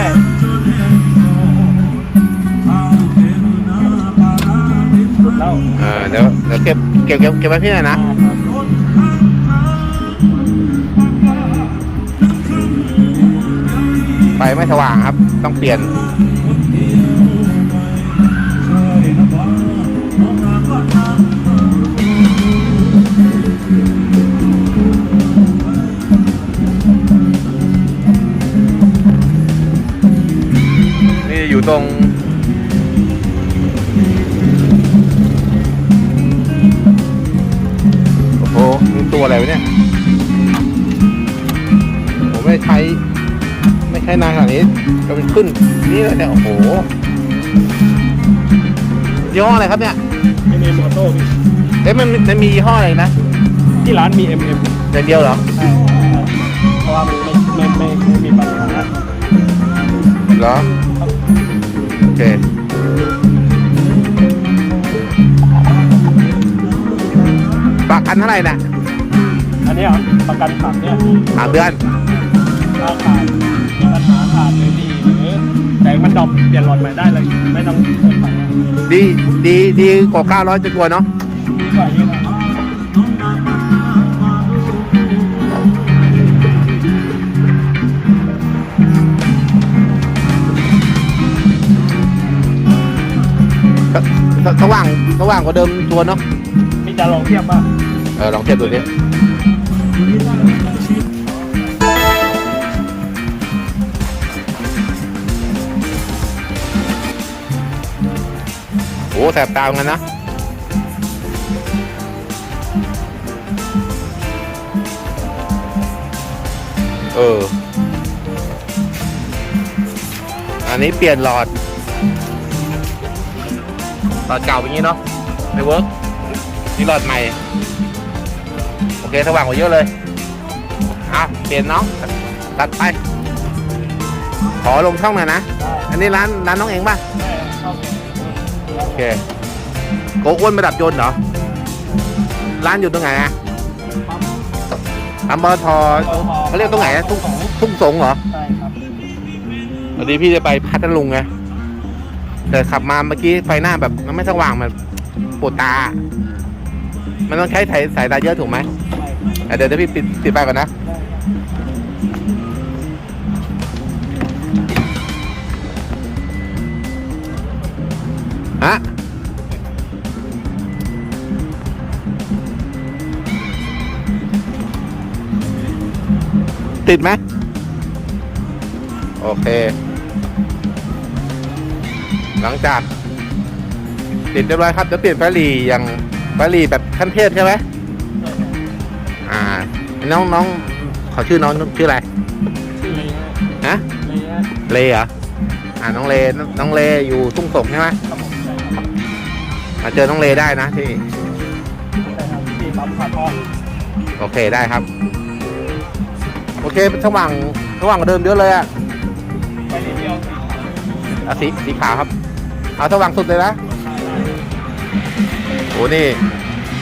ด้วยแล้วเออเดี๋ยวเดี๋ยวเก็บเก็บเก็บเก็บไว้พี่หน่อยนะไฟไม่สว่างครับ ต้องเปลี่ยน อยู่ตรง โอ้โหนี่ตัวอะไรวะเนี่ย ผมไม่ได้ใช้ ไม่ใช้นานขนาดนี้ก็เป็นขึ้น นี่เลยเนี่ย โอ้โหยี่ห้ออะไรครับเนี่ยไม่มีมอโต้พี่เอ๊ะมันมันมียี่ห้ออะไรนะ ที่ร้านมี MM อย่างเดียวเหรอ ใช่เพราะว่ามันไม่ไม่ไม่ไม่มีปัญหา เหรอโอ เคปากกันเท่าไหร่น่ะอันนี้เหรอประกันขับเนี่ยสามเดือนถ้าขาดมีปัญหาขาดหรือดีหรือแสงมันดรอปเปลี่ยนหลอดใหม่ได้เลย ไม่ต้องเปิดไฟดีดีดีกว่าเก้าร้อยจะกลัวเนาะดีกว่าเยอะนะ สสสว่างสว่างกว่าเดิมตัวเนาะพี่จะลองเทียบว่าเออลองเทียบดูดิโอ้แสบตาเหมือนกันนะเออ อันนี้เปลี่ยนหลอด หลอดเก่าอย่างนี้เนาะไม่เวิร์กนี่หลอดใหม่ โอเคสว่างกว่าเยอะเลยอะเปลี่ยนน้องตัดไป ขอลงช่องหน่อยนะ อันนี้ร้านร้านน้องเองป่ะได้เข้าโอเคโกอ้วนประดับยนต์เหรอ ร้านอยู่ตรงไหนอะอำเภอทอเขาเรียกตรงไหนอะทุ่งทุ่งสงเหรอใช่ครับวันนี้พี่จะไปพัทลุงไง แต่ขับมาเมื่อกี้ไฟหน้าแบบมันไม่สว่างมันปวดตา มันต้องใช้สายสายตาเยอะถูกไหมใช่อะเดี๋ยวเดี๋ยวพี่ปิดปิดไฟก่อนนะฮะติดไหมโอเค หลังจากติดเรียบร้อยครับเดี๋ยวเปลี่ยนไฟหลีอย่างไฟหลีแบบขั้นเทพใช่ไหมอ่า น้องน้องขอชื่อน้องชื่ออะไรชื่ออะไรนะฮะอะไรนะเลเหรออ่าน้องเลน้องเลอยู่ทุ่งสงใช่ไหมครับผมใช่ครับมาเจอน้องเลได้นะที่ใช่ครับที่ปั๊มขาทองโอเคได้ครับ โอเคสว่างสว่างกว่าเดิมเยอะเลยอะไปนิดเดียวเอาสีสีขาวครับ เอาสว่างสุดเลยนะโอ้นี่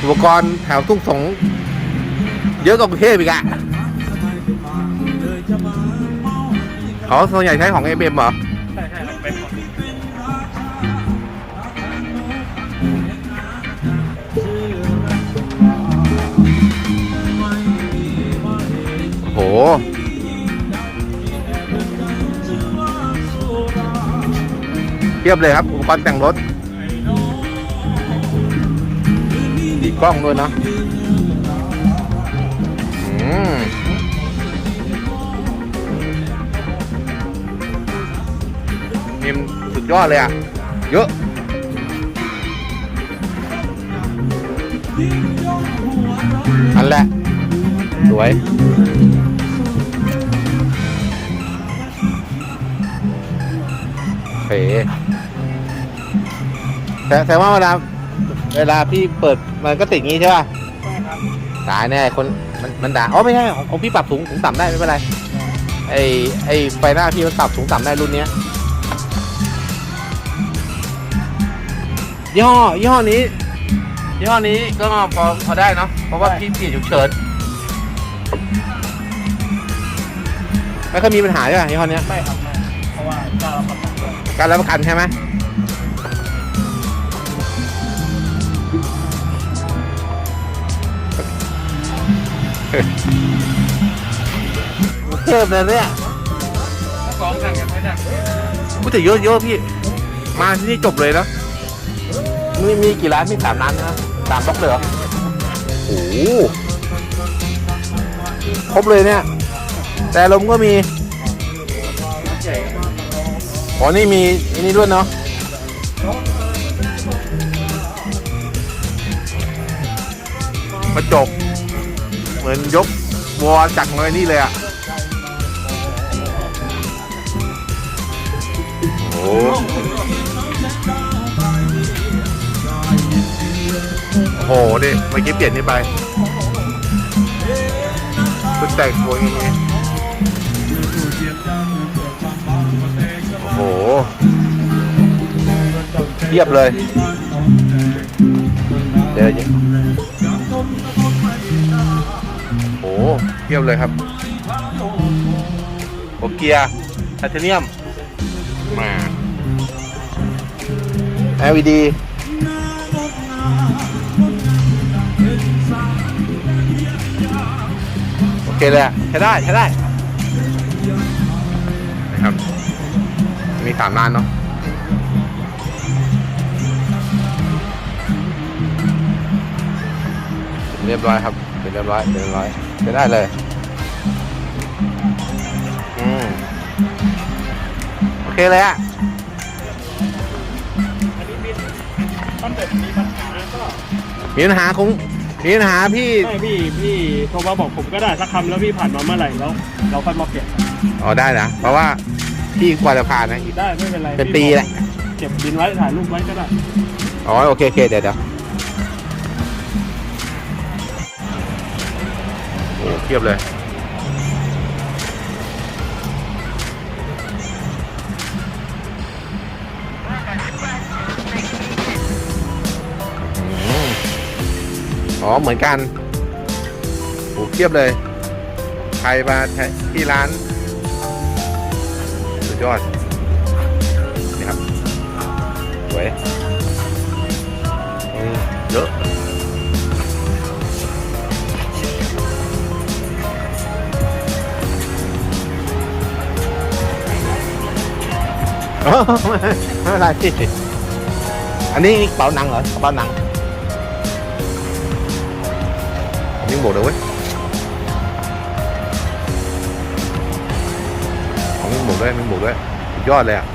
อุปกรณ์แถวทุ่งสงเยอะกว่ากรุงเทพอีกอะเขาส่วนใหญ่ใช้ของเอเเหรอใช่ใช่เป็นของโอ้โห เทียบเลยครับ อุปกรณ์แต่งรถดีกล้องด้วยนะอืมนี่มสุดยอดเลยอะ เยอะ อันแหละ สวยเป๋ แต่แต่ว่าเวลาเวลาพี่เปิดมันก็ติดงี้ใช่ป่ะใช่ครับตายแน่คนมันมันด่าอ๋อไม่ใช่ของของพี่ปรับสูงสูงต่ำได้ไม่เป็นไรไอไอไฟหน้าพี่มันปรับสูงต่ำได้รุ่นเนี้ยยี่ห้อยี่ห้อนี้ยี่ห้อนี้ก็พอพอได้เนาะเพราะว่าพี่เปลี่ยนฉุกเฉินไม่เคยมีปัญหาใช่ไหมยี่ห้อเนี้ยไม่ครับไม่เพราะว่าว่ากล้ารับประกันด้วยการรับประกันใช่ไหม เพิ่มเลยเนี่ยสองคันกันไม่ได้พูดถึงเยอะๆพี่ มาที่นี่จบเลยเนอะมีมีกี่ร้านมีสามร้านนะสามบล็อกเลยเหรอโอ้โหครบเลยเนี่ย แต่ลมก็มีอ๋อนี่มีอันนี้ด้วยเนาะกระจกเห มือนยกวอจากเลยนี่เลยอะโอ้โหดิเมื่อกี้เปลี่ยนนี่ไปคุณแต่งตัวย่างนี้โอ้โหเทียบเลยเดี๋ยว เทียบเลยครับโอเกียร์ไทเทเนียมมา LED โอเคเลยอะใช้ได้ใช้ได้นะครับ มีสามล้านเนาะเรียบร้อยครับ เป็นเรียบร้อยเป็นเรียบร้อยใช้ได้เลยอืมโอเคเลยอะอันนี้บินถ้าเกิดมีปัญหาก็มีปัญหาคงมีปัญหาพี่ไม่พี่พี่โทรมาบอกผมก็ได้สักคำแล้วพี่ผ่านมาเมื่อไหร่แล้ว เราค่อยมาเปลี่ยนอ๋อได้นะเพราะว่าพี่กว่าจะผ่านนะอีกได้ไม่เป็นไรเป็นพี่ปีบอกแหละเก็บบินไว้ถ่ายรูปไว้ก็ได้อ๋อโอเคโอเคเดี๋ยวเดี๋ยว เทียบเลยอ๋อ เหมือนกันโอ้เทียบเลย ใครมาที่ร้าน สุดยอด นี่ครับ สวย อ๋อไม่ไม่เป็นไรพี่อันนี้กระเป๋าหนังเหรอกระเป๋าหนังยิงบวกเลยเว้ยของยิงบวกด้วยยิงบวกด้วยสุดยอดเลยอะ